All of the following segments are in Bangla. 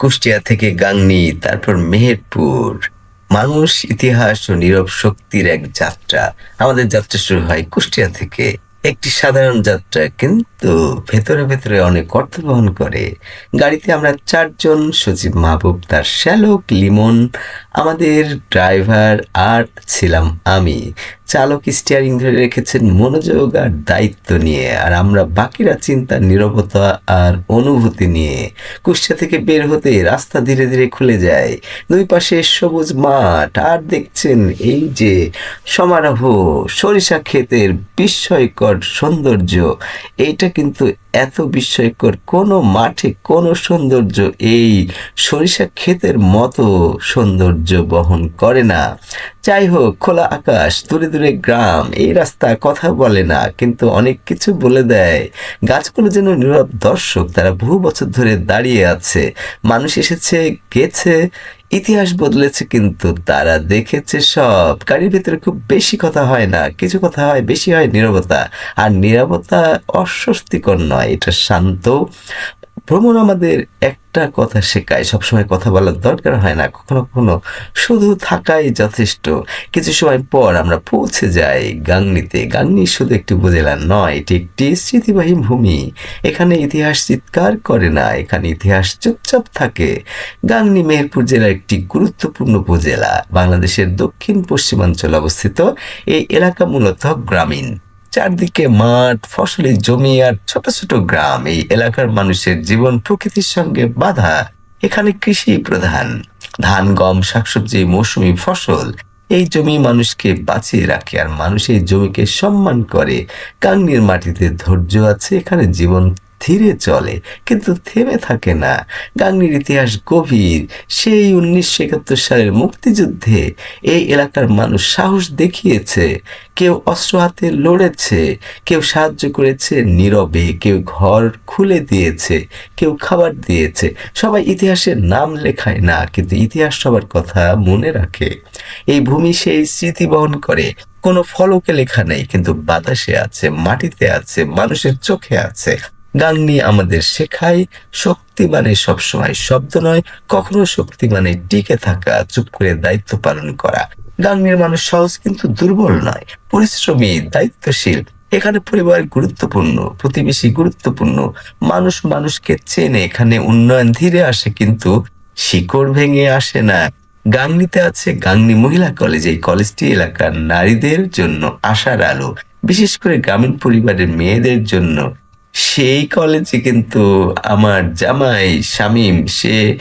কুষ্টিয়া থেকে গাংনী, তারপর মেহেরপুর। মানুষ, ইতিহাস ও নীরব শক্তির এক যাত্রা। আমাদের যাত্রা শুরু হয় কুষ্টিয়া থেকে। একটি সাধারণ যাত্রা, কিন্তু ভেতরে ভেতরে অনেক অর্থ বহন করে। গাড়িতে আমরা চারজন সচিব মাহবুব, তার শ্যালক লিমন, আমাদের ড্রাইভার আর ছিলাম আমি। চালক স্টিয়ারিং ধরে রেখেছেন মনোযোগ আর দায়িত্ব নিয়ে। আর আমরা বাকিরা চিন্তা নিরবতা আর অনুভূতি নিয়ে কুষ্টিয়া থেকে বের হতে রাস্তা ধীরে ধীরে খুলে যায়। দুই পাশে সবুজ মাঠ, আর দেখছেন এই যে সমারোহ, সরিষা ক্ষেতের বিস্ময়কর সৌন্দর্য। এইটা কিন্তু এত বিস্ময়কর, কোনো মাঠে কোনো সৌন্দর্য এই সরিষা ক্ষেতের মতো সৌন্দর্য বহন করে না। যাই হোক খোলা আকাশ, দূরে দূরে গ্রাম, এই রাস্তা কথা বলে না, কিন্তু অনেক কিছু বলে দেয়। গাছগুলো যেন নীরব দর্শক, তারা বহু বছর ধরে দাঁড়িয়ে আছে। মানুষ এসেছে, গেছে, ইতিহাস বদলেছে, কিন্তু তারা দেখেছে সব। গাড়ির ভিতরে খুব বেশি কথা হয় না, কিছু কথা হয়, বেশি হয় নীরবতা। আর নীরবতা অস্বস্তিকর নয়, এটা শান্ত ভ্রমণ আমাদের একটা কথা শেখায়, সবসময় কথা বলার দরকার হয় না, কখনো কখনো শুধু থাকাই যথেষ্ট। কিছু সময় পর আমরা পৌঁছে যাই গাংনিতে। গাংনি শুধু একটি উপজেলা নয়, এটি একটি স্মৃতিবাহী ভূমি। এখানে ইতিহাস চিৎকার করে না, এখানে ইতিহাস চুপচাপ থাকে। গাংনি মেহেরপুর জেলার একটি গুরুত্বপূর্ণ উপজেলা। বাংলাদেশের দক্ষিণ পশ্চিমাঞ্চলে অবস্থিত এই এলাকা মূলত গ্রামীণ। চারদিকে মাঠ, ফসলি জমি আর ছোট ছোট গ্রাম। এই এলাকার মানুষের জীবন প্রকৃতির সঙ্গে বাধা। এখানে কৃষি প্রধান। ধান, গম, শাকসবজি, মৌসুমি ফসল, এই জমি মানুষকে বাঁচিয়ে রাখে আর মানুষ এই জমিকে সম্মান করে। কাঙ্গির মাটিতে ধৈর্য আছে, এখানে জীবন ধীরে চলে, কিন্তু থেমে থাকে না। গাংনির ইতিহাস গভীর। সেই উনিশশো একাত্তর সালের মুক্তিযুদ্ধে এই এলাকার মানুষ সাহস দেখিয়েছে। কেউ অস্ত্র হাতে লড়েছে, কেউ সাহায্য করেছে নীরবে, কেউ ঘর খুলে দিয়েছে, কেউ খাবার দিয়েছে। সবাই ইতিহাসের নাম লেখায় না, কিন্তু ইতিহাস সবার কথা মনে রাখে। এই ভূমি সেই স্মৃতি বহন করে। কোনো ফলকে লেখা নেই, কিন্তু বাতাসে আছে, মাটিতে আছে, মানুষের চোখে আছে। গাংনি আমাদের শেখায়। শক্তি মানে সবসময় শব্দ নয়, কখনো শক্তি মানে টিকে থাকা, চুপ করে দায়িত্ব পালন করা। গাংনির মানুষ সহজ কিন্তু দুর্বল নয়, পরিশ্রমী, দায়িত্বশীল। এখানে পরিবার গুরুত্বপূর্ণ, প্রতিবেশী গুরুত্বপূর্ণ। মানুষ মানুষকে চেনে, এখানে উন্নয়ন ধীরে আসে কিন্তু শিকড় ভেঙে আসে না। গাংনিতে আছে গাংনি মহিলা কলেজ, এই কলেজটি এলাকার নারীদের জন্য আশার আলো। বিশেষ করে গ্রামীণ পরিবারের মেয়েদের জন্য সেই কলেজে কিন্তু আমার জামাই, শামীম, সে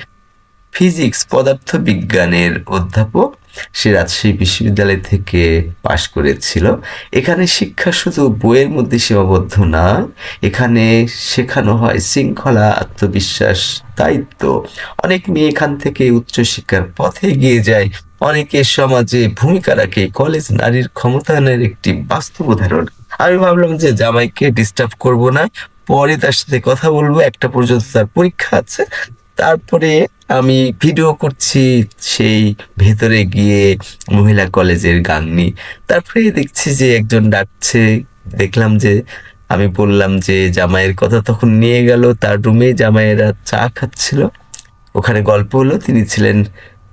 ফিজিক্স পদার্থ বিজ্ঞানের অধ্যাপক। সে রাজশাহী বিশ্ববিদ্যালয় থেকে পাশ করেছিল। এখানে শিক্ষা শুধু বইয়ের মধ্যে সীমাবদ্ধ না এখানে শেখানো হয় শৃঙ্খলা, আত্মবিশ্বাস, দায়িত্ব। অনেক মেয়ে এখান থেকে উচ্চশিক্ষার পথে এগিয়ে যায়। অনেকে সমাজে ভূমিকা রাখে। কলেজ নারীর ক্ষমতায়নের একটি বাস্তব উদাহরণ। আমি ভাবলাম যে জামাইকে ডিস্টার্ব করব না, পরে তার সাথে কথা বলব, একটা পর্যন্ত তার পরীক্ষা আছে। তারপরে আমি ভিডিও করছি সেই ভেতরে গিয়ে মহিলা কলেজের গাংনি। তারপরে দেখছি যে একজন ডাকছে, দেখলাম যে আমি বললাম যে জামাইয়ের কথা তখন নিয়ে গেল, তার রুমে জামাইয়েরা চা খাচ্ছিল। ওখানে গল্প হলো, তিনি ছিলেন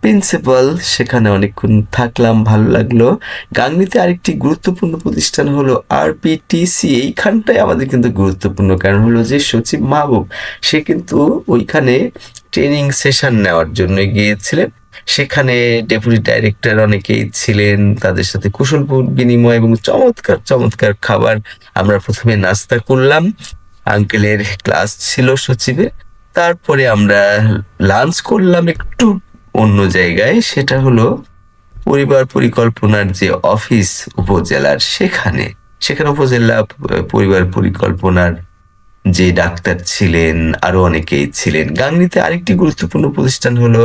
প্রিন্সিপাল সেখানে অনেকক্ষণ থাকলাম, ভালো লাগল। গাংনিতে আরেকটি গুরুত্বপূর্ণ প্রতিষ্ঠান হলো আরপিটিসি এইখানটাই আমাদের কিন্তু গুরুত্বপূর্ণ। কারণ হলো যে সচিব মাহবুব, সে কিন্তু ওইখানে ট্রেনিং সেশন নেওয়ার জন্য গিয়েছিলেন। সেখানে ডেপুটি ডাইরেক্টর অনেকেই ছিলেন, তাদের সাথে কুশল বিনিময় এবং চমৎকার চমৎকার খাবার আমরা প্রথমে নাস্তা করলাম। আঙ্কেলের ক্লাস ছিল সচিবের। তারপরে আমরা লাঞ্চ করলাম একটু। অন্য জায়গায় সেটা হলো পরিবার পরিকল্পনার যে অফিস উপজেলার সেখানে। সেখানে উপজেলা পরিবার পরিকল্পনার যে ডাক্তার ছিলেন, আরও অনেকেই ছিলেন। গাংনিতে আরেকটি গুরুত্বপূর্ণ প্রতিষ্ঠান হলো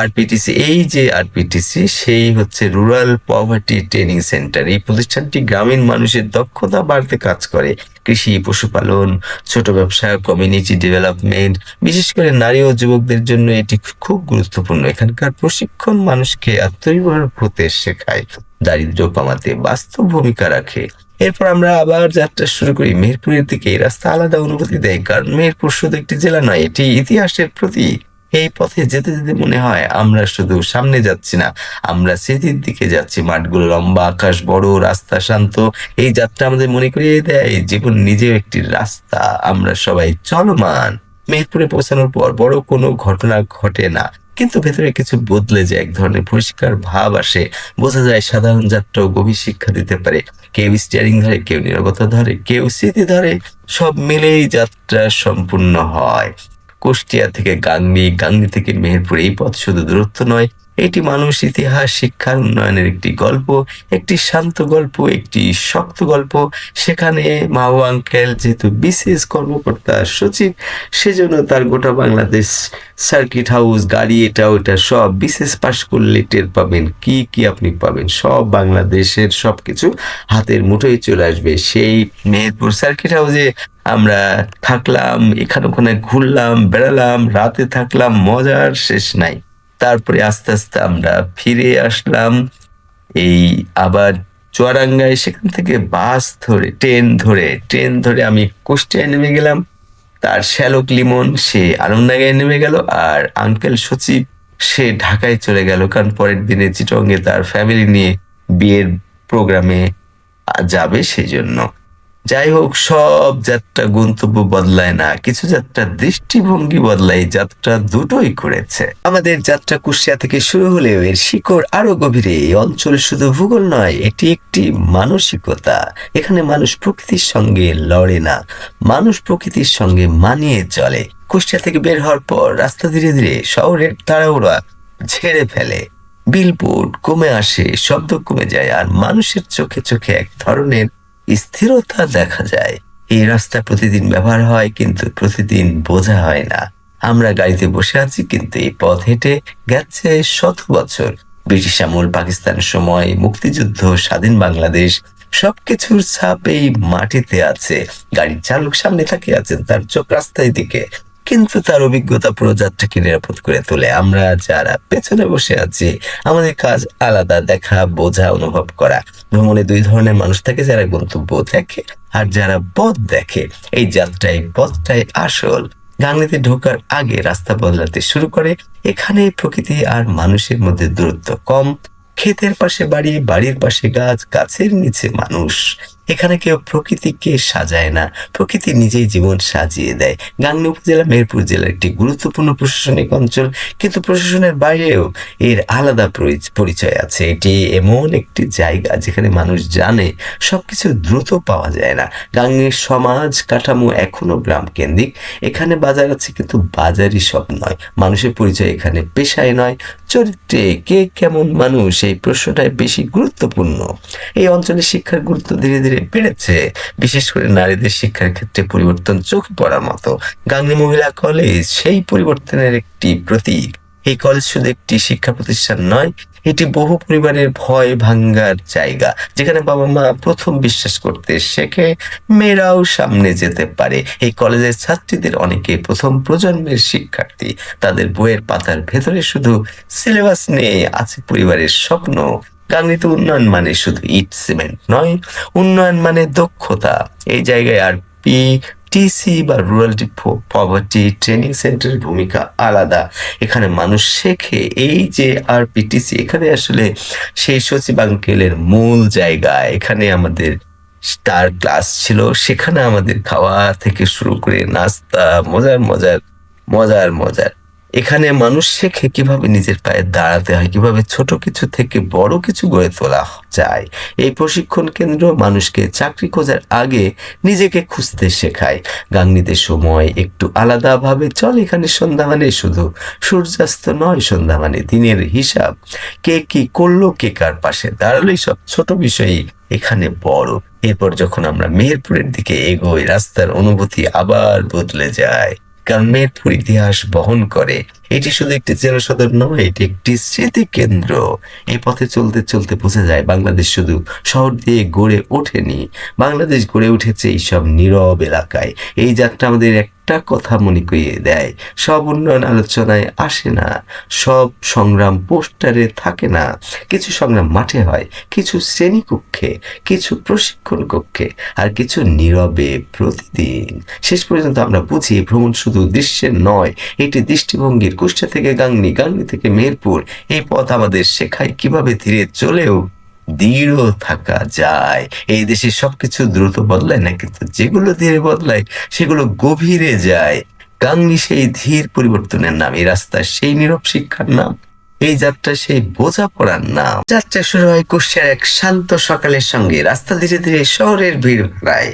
আরপিটিসি এই যে আরপিটিসি সেই হচ্ছে রুরাল পভার্টি ট্রেনিং সেন্টার এই প্রতিষ্ঠানটি গ্রামীণ মানুষের দক্ষতা বাড়তে কাজ করে। কৃষি, পশুপালন, ছোট ব্যবসা কমিউনিটি ডেভেলপমেন্ট বিশেষ করে নারী ও যুবকদের জন্য এটি খুব গুরুত্বপূর্ণ। এখানকার প্রশিক্ষণ মানুষকে আত্মনির্ভর হতে শেখায় দারিদ্র কমাতে বাস্তব ভূমিকা রাখে। এরপর আমরা আবার যাত্রা শুরু করি মেহেরপুরের দিকে। এই রাস্তা আলাদা অনুভূতি দেয়, কারণ মেহেরপুর শুধু একটি জেলা নয়, এটি ইতিহাসের প্রতীক। এই পথে যেতে যেতে মনে হয় আমরা শুধু সামনে যাচ্ছি না, আমরা স্মৃতির দিকে যাচ্ছি। মাঠগুলো লম্বা, আকাশ বড়, রাস্তা শান্ত। এই যাত্রা আমাদের মনে করিয়ে দেয়, জীবন নিজেও একটি রাস্তা, আমরা সবাই চলমান। মেহেরপুরে পৌঁছানোর পর বড় কোনো ঘটনা ঘটে না। কিন্তু ভেতরে কিছু বদলে যায়, এক ধরনের পরিষ্কার ভাব আসে। বোঝা যায় সাধারণ যাত্রাও গভীর শিক্ষা দিতে পারে। কেউ স্টিয়ারিং ধরে, কেউ নিরাপত্তা ধরে, কেউ স্মৃতি ধরে, সব মিলেই যাত্রা সম্পূর্ণ হয়। কুষ্টিয়া থেকে গাংনি গাংনি থেকে মেহেরপুর, এই পথ শুধু দূরত্ব নয় এটি মানুষ ইতিহাস, শিক্ষার উন্নয়নের একটি গল্প, একটি শান্ত গল্প, একটি শক্ত গল্প। সেখানে মাও আঙ্কেল যেহেতু বিশেষ কর্মকর্তা, সচিব, সেজন্য তার গোটা বাংলাদেশ সার্কিট হাউস গাড়ি, এটা ওটা সব বিশেষ পাস করলে টের পাবেন। কি কি আপনি পাবেন? সব বাংলাদেশের সব কিছু হাতের মুঠোয় চলে আসবে। সেই মেহেরপুর সার্কিট হাউসে আমরা থাকলাম, এখানে ওখানে ঘুরলাম, বেড়ালাম, রাতে থাকলাম, মজার শেষ নাই। তারপরে আস্তে আস্তে আমরা ফিরে আসলাম। এই আবার চুয়াডাঙ্গায় সেখান থেকে বাস ধরে, ট্রেন ধরে ট্রেন ধরে আমি কুষ্টিয়ায় নেমে গেলাম। তার শ্যালক লিমন, সে আনন্দনাগায় নেমে গেল আর আঙ্কেল সচিব, সে ঢাকায় চলে গেল। কারণ পরের দিনে চিটঙ্গে তার ফ্যামিলি নিয়ে বিয়ের প্রোগ্রামে যাবে সেই জন্য। যাই হোক, সব যাত্রা গন্তব্য বদলায় না, কিছু যাত্রা দৃষ্টিভঙ্গি বদলায় যাত্রা দুটোই করেছে। আমাদের যাত্রা কুষ্টিয়া থেকে শুরু হলেও এর শিকড় আরও গভীরে, এই অঞ্চল শুধু ভূগোল নয়, এটি একটি মানসিকতা। এখানে মানুষ প্রকৃতির সঙ্গে লড়ে না, মানুষ প্রকৃতির সঙ্গে মানিয়ে চলে। কুষ্টিয়া থেকে বের হওয়ার পর রাস্তা ধীরে ধীরে শহরের তাড়াহুড়া ঝেড়ে ফেলে। বিলবোর্ড কমে আসে, শব্দ কমে যায়, আর মানুষের চোখে চোখে এক ধরনের স্থিরতা দেখা যায়। এই রাস্তা প্রতিদিন ব্যবহার হয়, কিন্তু প্রতিদিন বোঝা হয় না। আমরা গাড়িতে বসে আছি, কিন্তু এই পথ হেঁটে গেছে শত বছর। ব্রিটিশ আমল, পাকিস্তান সময়, মুক্তিযুদ্ধ, স্বাধীন বাংলাদেশ, সবকিছুর ছাপ এই মাটিতে আছে। গাড়ির চালক সামনে থাকে আছেন, তার চোখ রাস্তায় দিকে। কিন্তু তার অভিজ্ঞতা পুরো যাত্রাকে নিরাপদ করে তোলে। আমরা যারা পেছনে বসে আছি, আমাদের কাজ আলাদা, দেখা, বোঝা, অনুভব করা। ভ্রমণে দুই ধরনের মানুষ থাকে, যারা গন্তব্য দেখে আর যারা পথ দেখে। এই যাত্রায়, পথটাই আসল। গাংলিতে ঢোকার আগে রাস্তা বদলাতে শুরু করে। এখানে প্রকৃতি আর মানুষের মধ্যে দূরত্ব কম। ক্ষেতের পাশে বাড়ি, বাড়ির পাশে গাছ, গাছের নিচে মানুষ। এখানে কেউ প্রকৃতিকে সাজায় না। প্রকৃতি নিজেই জীবন সাজিয়ে দেয়। গাংনী উপজেলা, মেহেরপুর জেলার একটি গুরুত্বপূর্ণ প্রশাসনিক অঞ্চল। কিন্তু প্রশাসনের বাইরেও এর আলাদা পরিচয় আছে। এটি এমন একটি জায়গা যেখানে মানুষ জানে সবকিছু দ্রুত পাওয়া যায় না। গাংনীর সমাজ কাঠামো এখনও গ্রাম কেন্দ্রিক এখানে বাজার আছে কিন্তু বাজারই সব নয়। মানুষের পরিচয় এখানে পেশায় নয়। চরিত্রে কে কেমন মানুষ, এই প্রশ্নটাই বেশি গুরুত্বপূর্ণ। এই অঞ্চলে শিক্ষার গুরুত্ব ধীরে ধীরে বেড়েছে বিশেষ করে নারীদের শিক্ষার ক্ষেত্রে পরিবর্তন চোখে পড়ার মতো। গাঙ্গী মহিলা কলেজ সেই পরিবর্তনের একটি প্রতীক। এই কলেজ শুধু একটি শিক্ষা প্রতিষ্ঠান নয়, এটি বহু পরিবারের ভয় ভাঙ্গার জায়গা, যেখানে বাবা মা প্রথম বিশ্বাস করতে শেখে, মেয়েরাও সামনে যেতে পারে। এই কলেজের ছাত্রীদের অনেকে প্রথম প্রজন্মের শিক্ষার্থী। তাদের বইয়ের পাতার ভেতরে শুধু সিলেবাস নিয়ে আছে পরিবারের স্বপ্ন। গাঙ্গিতে উন্নয়ন মানে শুধু ইট, সিমেন্ট নয়, উন্নয়ন মানে দক্ষতা। এই জায়গায় আর পি টিসি বা রুরাল পভার্টি ট্রেনিং সেন্টারের ভূমিকা আলাদা। এখানে মানুষ শেখে। এই যে আর পিটিসি এখানে আসলে সেই সচিব আঙ্কেলের মূল জায়গা। এখানে আমাদের তার ক্লাস ছিল। সেখানে আমাদের খাওয়া থেকে শুরু করে নাস্তা, মজার মজার মজার মজার। এখানে মানুষ শেখে কীভাবে নিজের পায়ে দাঁড়াতে হয়, কীভাবে ছোট কিছু থেকে বড় কিছু গড়ে তোলা যায়। এই প্রশিক্ষণ কেন্দ্র মানুষকে চাকরি খোঁজার আগে নিজেকে খুঁজতে শেখায়। গাংনিতে সময় একটু আলাদাভাবে চল, এখানে সন্ধ্যা মানে শুধু সূর্যাস্ত নয়, সন্ধ্যা মানে দিনের হিসাব। কে কি করল, কে কার পাশে দাঁড়াল সব ছোট বিষয়ই এখানে বড়। এরপর যখন আমরা মেহেরপুরের দিকে এগোই, রাস্তার অনুভূতি আবার বদলে যায়। কারণ মেহেরপুর ইতিহাস বহন করে। এটি শুধু একটি জেলা সদর নয়, এটি একটি স্মৃতি কেন্দ্র। এই পথে চলতে চলতে বোঝা যায় বাংলাদেশ শুধু শহর দিয়ে গড়ে ওঠেনি, বাংলাদেশ গড়ে উঠেছে এইসব নীরব এলাকায়। এই যাত্রা আমাদের একটা কথা মনে করিয়ে দেয়, সব উন্নয়ন আলোচনায় আসে না, সব সংগ্রাম পোস্টারে থাকে না। কিছু সংগ্রাম মাঠে হয়, কিছু শ্রেণীকক্ষে, কিছু প্রশিক্ষণ কক্ষে, আর কিছু নীরবে প্রতিদিন। শেষ পর্যন্ত আমরা বুঝি ভ্রমণ শুধু দৃশ্যের নয়, এটি দৃষ্টিভঙ্গির কুষ্টিয়া থেকে গাংনি গাংনি থেকে মেহেরপুর এই পথ আমাদের শেখায় কীভাবে ধীরে চলেও দৃঢ় থাকা যায়। এই দেশে সবকিছু দ্রুত বদলায় না, কিন্তু যেগুলো ধীরে বদলায়, সেগুলো গভীরে যায়। গাংনি সেই ধীর পরিবর্তনের নাম, এই রাস্তা সেই নীরব শিক্ষার নাম, এই যাত্রা সেই বোঝাপড়ার নাম। যাত্রা শুরু হয় কুষ্টিয়ার এক শান্ত সকালের সঙ্গে। রাস্তা ধীরে ধীরে শহরের ভিড় প্রায়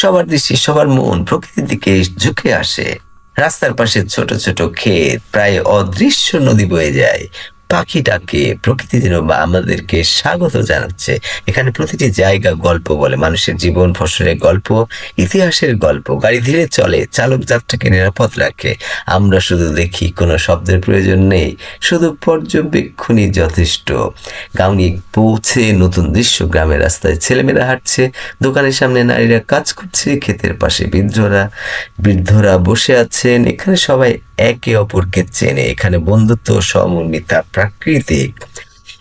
সবার দৃষ্টি, সবার মন প্রকৃতির দিকে ঝুঁকে আসে। রাস্তার পাশে ছোট ছোট ক্ষেত প্রায় অদৃশ্য নদী বয়ে যায়। পাখি ডাকে প্রকৃতি যেন আমাদেরকে স্বাগত জানাচ্ছে। এখানে প্রতিটি জায়গা গল্প বলে, মানুষের জীবন, ফসলের গল্প, ইতিহাসের গল্প, গাড়ি ধীরে চলে, চালক যাত্রাকে নিরাপদ রাখে। আমরা শুধু দেখি, কোনো শব্দের প্রয়োজন নেই, শুধু পর্যবেক্ষণই যথেষ্ট। গাউনি পৌঁছে নতুন দৃশ্য, গ্রামের রাস্তায় ছেলেমেয়েরা হাঁটছে, দোকানের সামনে নারীরা কাজ করছে, ক্ষেতের পাশে বৃদ্ধরা বৃদ্ধরা বসে আছেন, এখানে সবাই একে অপরকে চেনে। এখানে বন্ধুত্ব সমন্বিতা প্রাকৃতিক।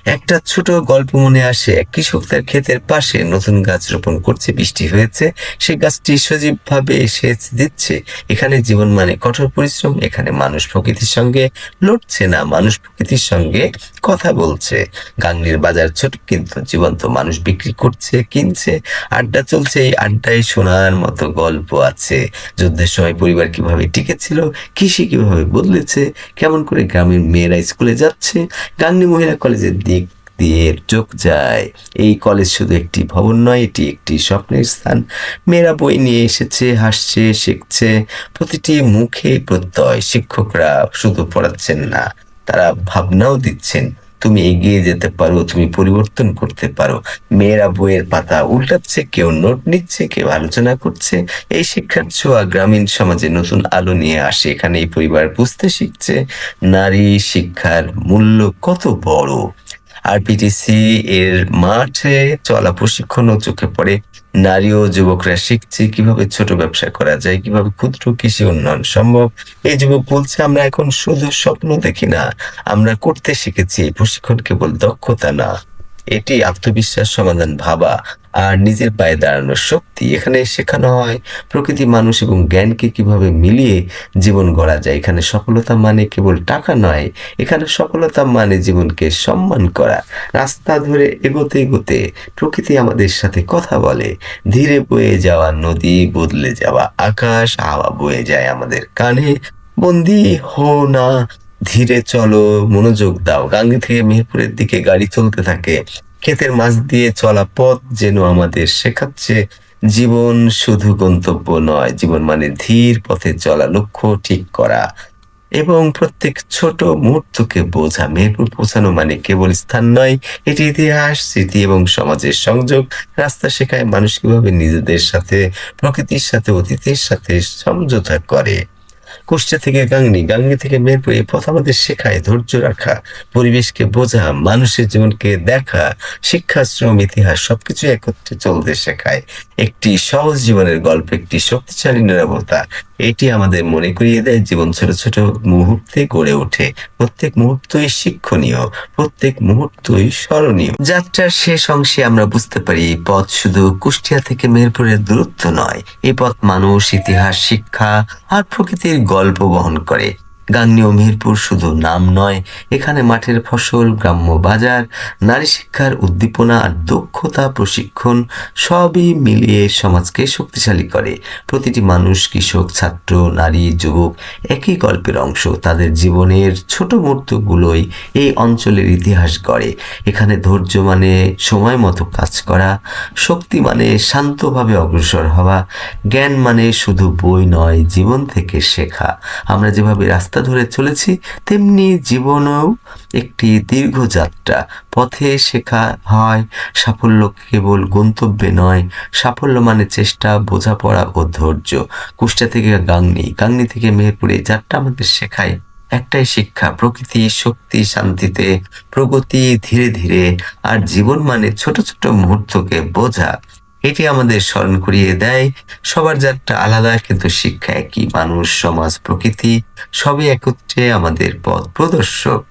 একটা ছোট গল্প মনে আসে। এক কৃষক তার ক্ষেতের পাশে নতুন গাছ রোপণ করছে, বৃষ্টি হয়েছে। সেই গাছটি সজীবভাবে সেচ দিচ্ছে। এখানে জীবন মানে কঠোর পরিশ্রম, এখানে মানুষ প্রকৃতির সঙ্গে লড়ছে না, মানুষ প্রকৃতির সঙ্গে কথা বলছে। গাংলির বাজার ছোট, কিন্তু জীবন্ত মানুষ বিক্রি করছে, কিনছে। আড্ডা চলছে, এই আড্ডায় শোনার মতো গল্প আছে। যুদ্ধের সময় পরিবার কীভাবে টিকেছিল, কৃষি কীভাবে বদলেছে, কেমন করে গ্রামের মেয়েরা স্কুলে যাচ্ছে, গাংনি মহিলা কলেজের দিয়ে চোখ যায়। এই কলেজ শুধু একটি ভবন নয়, এটি একটি স্বপ্নের স্থান। মেয়েরা বই নিয়ে এসেছে, হাসছে, শিখছে। প্রতিটি মুখে প্রত্যয়। শিক্ষকরা শুধু পড়াচ্ছেন না, তারা ভাবনাও দিচ্ছেন, তুমি এগিয়ে যেতে পারো, তুমি পরিবর্তন করতে পারো। মেয়েরা বইয়ের পাতা উল্টাচ্ছে, কেউ নোট নিচ্ছে, কেউ আলোচনা করছে। এই শিক্ষার ছোঁয়া গ্রামীণ সমাজে নতুন আলো নিয়ে আসে। এখানে এই পরিবার বুঝতে শিখছে, নারী শিক্ষার মূল্য কত বড়। আরপিটিসি এর মাঠে চলা প্রশিক্ষণও চোখে পড়ে নারী ও যুবকরা শিখছে কীভাবে ছোট ব্যবসা করা যায়, কীভাবে ক্ষুদ্র কৃষি উন্নয়ন সম্ভব। এই যুবক বলছে, আমরা এখন শুধু স্বপ্ন দেখি না, আমরা করতে শিখেছি। প্রশিক্ষণ কেবল দক্ষতা না। এটি আত্মবিশ্বাস সমাধান ভাবা আর নিজের পায়ে দাঁড়ানোর শক্তি এখানে শেখানো হয়। প্রকৃতি, মানুষ এবং জ্ঞানকে কীভাবে মিলিয়ে জীবন গড়া যায়। এখানে সফলতা মানে কেবল টাকা নয়, এখানে সফলতা মানে জীবনকে সম্মান করা। রাস্তা ধরে এগোতে এগোতে প্রকৃতি আমাদের সাথে কথা বলে। ধীরে বয়ে যাওয়া নদী, বদলে যাওয়া আকাশ, হাওয়া বয়ে যায় আমাদের কানে। বন্দি হো না ধীরে চলো, মনোযোগ দাও। গাঙ্গি থেকে মেহেরপুরের দিকে গাড়ি চলতে থাকে। ক্ষেতের মাছ দিয়ে চলা পথ যেন আমাদের শেখাচ্ছে, জীবন শুধু গন্তব্য নয়, জীবন মানে ধীর পথে চলা, লক্ষ্য ঠিক করা। এবং প্রত্যেক ছোট মুহূর্তকে বোঝা মেহেরপুর পৌঁছানো মানে কেবল স্থান নয়, এটি ইতিহাস, স্মৃতি এবং সমাজের সংযোগ। রাস্তা শেখায় মানুষ কীভাবে নিজেদের সাথে, প্রকৃতির সাথে, অতীতের সাথে সমঝোতা করে। কুষ্টিয়া থেকে গাংনি গাংনি থেকে মেরপুর এই পথ আমাদের শেখায়, ধৈর্য রাখা, পরিবেশকে বোঝা, মানুষের জীবনকে দেখা, শিক্ষা, শ্রম, ইতিহাস সবকিছু একত্রে চলতে শেখায়। একটি সহজ জীবনের গল্প, একটি শক্তিশালী নিরাপত্তা এটি আমাদের মনে করিয়ে দেয় জীবন ছোট ছোট মুহূর্তে গড়ে ওঠে। প্রত্যেক মুহূর্তই শিক্ষণীয়, প্রত্যেক মুহূর্তই স্মরণীয়। যাত্রার শেষ অংশে আমরা বুঝতে পারি, এই পথ শুধু কুষ্টিয়া থেকে মেরপুরের দূরত্ব নয়, এই পথ মানুষ, ইতিহাস, শিক্ষা আর প্রকৃতির গল্প বহন করে। ও মেহেরপুর শুধু নাম নয়, এখানে মাঠের ফসল, গ্রাম্য বাজার, নারী শিক্ষার উদ্দীপনা আর দক্ষতা, প্রশিক্ষণ সবই মিলিয়ে সমাজকে শক্তিশালী করে। প্রতিটি মানুষ, কৃষক, ছাত্র, নারী, যুবক একই গল্পের অংশ। তাদের জীবনের ছোট মুহূর্তগুলোই এই অঞ্চলের ইতিহাস গড়ে। এখানে ধৈর্য মানে সময় মতো কাজ করা, শক্তি মানে শান্তভাবে অগ্রসর হওয়া, জ্ঞান মানে শুধু বই নয়, জীবন থেকে শেখা। আমরা যেভাবে রাস্তা ধরে চলেছি, তেমনি জীবনেও একটি দীর্ঘ যাত্রা। পথে শেখা হয়, সাফল্য কেবল গন্তব্যে নয়। সাফল্য মানে চেষ্টা, বোঝাপড়া ও ধৈর্য। কুষ্টা থেকে গাংনি গাংনি থেকে মেহেরপুরে যাত্রা আমাদের শেখায় একটাই শিক্ষা, প্রকৃতি, শক্তি, শান্তিতে, প্রগতি ধীরে ধীরে। আর জীবন মানে ছোট ছোট মুহূর্তকে বোঝা। এটি আমাদের স্মরণ করিয়ে দেয়, সবার যাত্রা আলাদা কিন্তু শিক্ষা, একই মানুষ, সমাজ, প্রকৃতি, সবই একত্রে আমাদের পথ প্রদর্শক।